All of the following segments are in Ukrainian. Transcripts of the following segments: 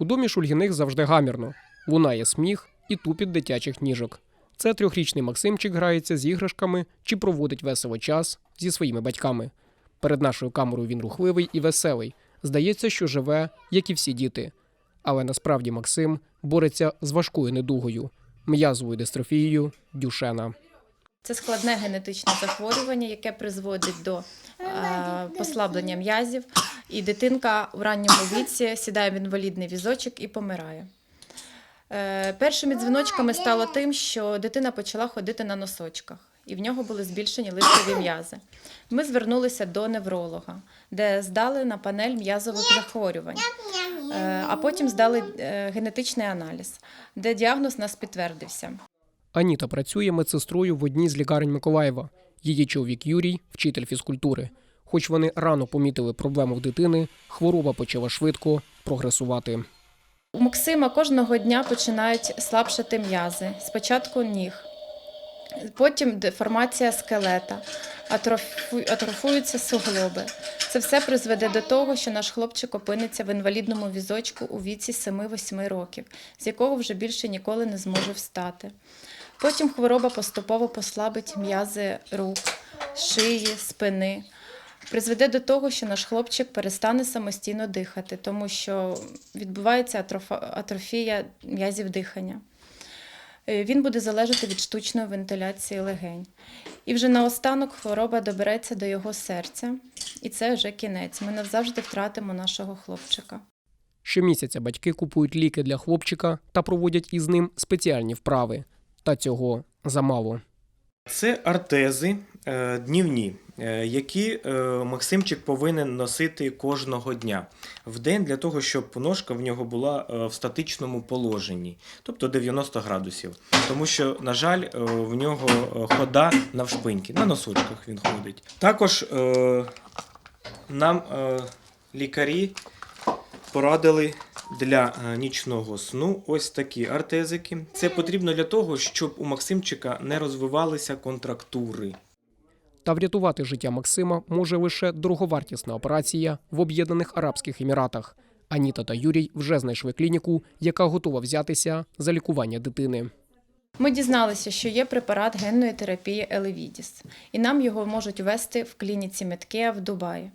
У домі Шульгіних завжди гамірно. Лунає сміх і тупіт дитячих ніжок. Це трьохрічний Максимчик грається з іграшками чи проводить весело час зі своїми батьками. Перед нашою камерою він рухливий і веселий. Здається, що живе, як і всі діти. Але насправді Максим бореться з важкою недугою м'язовою дистрофією Дюшена. Це складне генетичне захворювання, яке призводить до е, послаблення м'язів, і дитинка в ранньому віці сідає в інвалідний візочок і помирає. Е, першими дзвіночками стало тим, що дитина почала ходити на носочках, і в нього були збільшені листові м'язи. Ми звернулися до невролога, де здали на панель м'язових захворювань, Е, а потім здали е, генетичний аналіз, де діагноз нас підтвердився. Аніта працює медсестрою в одній з лікарень Миколаєва. Її чоловік Юрій вчитель фізкультури. Хоч вони рано помітили проблему в дитини, хвороба почала швидко прогресувати. У Максима кожного дня починають слабшати м'язи. Спочатку ніг, потім деформація скелета, атрофу- атрофуються суглоби. Це все призведе до того, що наш хлопчик опиниться в інвалідному візочку у віці 7-8 років, з якого вже більше ніколи не зможе встати. Потім хвороба поступово послабить м'язи рук, шиї, спини. Призведе до того, що наш хлопчик перестане самостійно дихати, тому що відбувається атрофа- атрофія м'язів дихання. Е, Він буде залежати від штучної вентиляції легень. І вже наостанок хвороба добереться до його серця, і це вже кінець. Ми назавжди втратимо нашого хлопчика. Щомісяця батьки купують ліки для хлопчика та проводять із ним спеціальні вправи. Та цього замало. Це артези днівні, е, які е, Максимчик повинен носити кожного дня в день для того, щоб ножка в нього була е, в статичному положенні, тобто 90 градусів. Тому що, на жаль, е, в нього е, хода навшпиньки, на носочках він ходить. Також е, нам е, лікарі порадили для е, нічного сну ось такі артезики. Це потрібно для того, щоб у Максимчика не розвивалися контрактури. Та врятувати життя Максима може лише дороговартісна операція в Об'єднаних Арабських Еміратах. Аніта та Юрій вже знайшли клініку, яка готова взятися за лікування дитини. Ми дізналися, що є препарат генної терапії Елевідіс, і нам його можуть ввести в клініці Медкеа в Дубаї.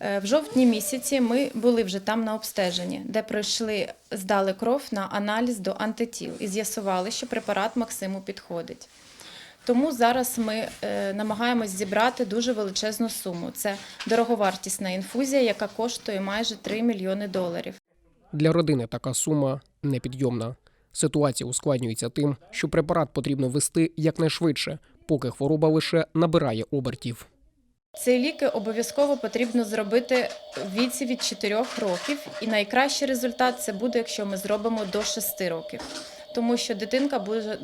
Е, В жовтні місяці ми були вже там на обстеженні, де пройшли, здали кров на аналіз до антитіл і з'ясували, що препарат Максиму підходить. Тому зараз ми е, намагаємось зібрати дуже величезну суму. Це дороговартісна інфузія, яка коштує майже 3 мільйони доларів. Для родини така сума непідйомна. Ситуація ускладнюється тим, що препарат потрібно ввести якнайшвидше, поки хвороба лише набирає обертів. Ці ліки обов'язково потрібно зробити в віці від 4 років, і найкращий результат це буде, якщо ми зробимо до 6 років. Тому що дитинка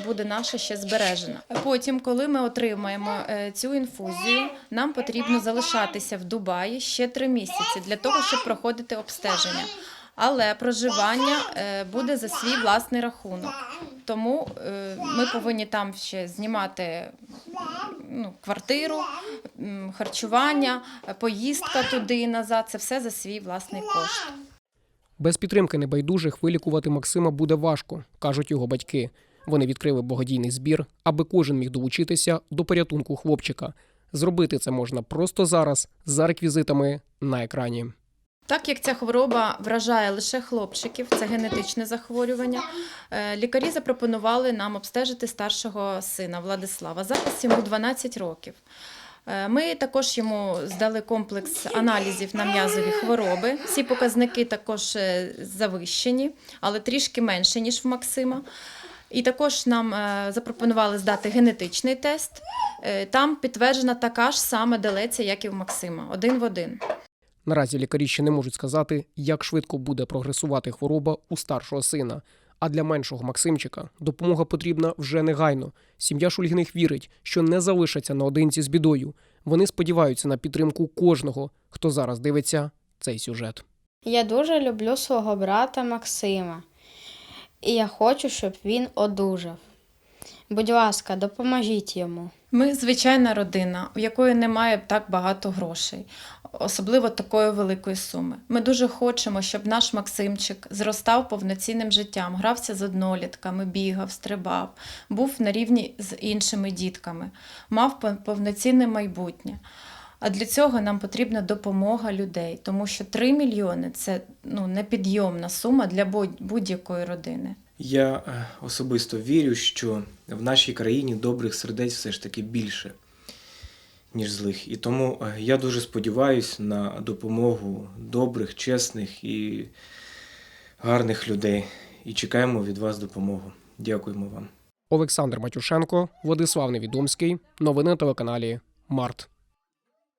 буде, наша ще збережена. Потім, коли ми отримаємо е, цю інфузію, нам потрібно залишатися в Дубаї ще 3 місяці для того, щоб проходити обстеження. Але проживання е, буде за свій власний рахунок. Тому е, ми повинні там ще знімати ну, квартиру, харчування, поїздка туди і назад. Це все за свій власний кошт. Без підтримки небайдужих вилікувати Максима буде важко, кажуть його батьки. Вони відкрили благодійний збір, аби кожен міг долучитися до порятунку хлопчика. Зробити це можна просто зараз за реквізитами на екрані. Так як ця хвороба вражає лише хлопчиків, це генетичне захворювання. е, Лікарі запропонували нам обстежити старшого сина Владислава. Зараз йому 12 років. Е, Ми також йому здали комплекс аналізів на м'язові хвороби. Всі показники також е, завищені, але трішки менше, ніж в Максима. І також нам е, запропонували здати генетичний тест. Там підтверджена така ж сама делеця, як і в Максима, один в один. Наразі лікарі ще не можуть сказати, як швидко буде прогресувати хвороба у старшого сина. А для меншого Максимчика допомога потрібна вже негайно. Сім'я Шульгіних вірить, що не залишаться наодинці з бідою. Вони сподіваються на підтримку кожного, хто зараз дивиться цей сюжет. Я дуже люблю свого брата Максима, і я хочу, щоб він одужав. Будь ласка, допоможіть йому. Ми звичайна родина, в якої немає так багато грошей, особливо такої великої суми. Ми дуже хочемо, щоб наш Максимчик зростав повноцінним життям, грався з однолітками, бігав, стрибав, був на рівні з іншими дітками, мав повноцінне майбутнє. А для цього нам потрібна допомога людей, тому що 3 мільйони це ну, непідйомна сума для будь-якої родини. Я е, особисто вірю, що в нашій країні добрих сердець все ж таки більше, ніж злих. І тому е, я дуже сподіваюся на допомогу добрих, чесних і гарних людей. І чекаємо від вас допомогу. Дякуємо вам. Олександр Матюшенко, Владислав Невідомський. Новини на телеканалі Март.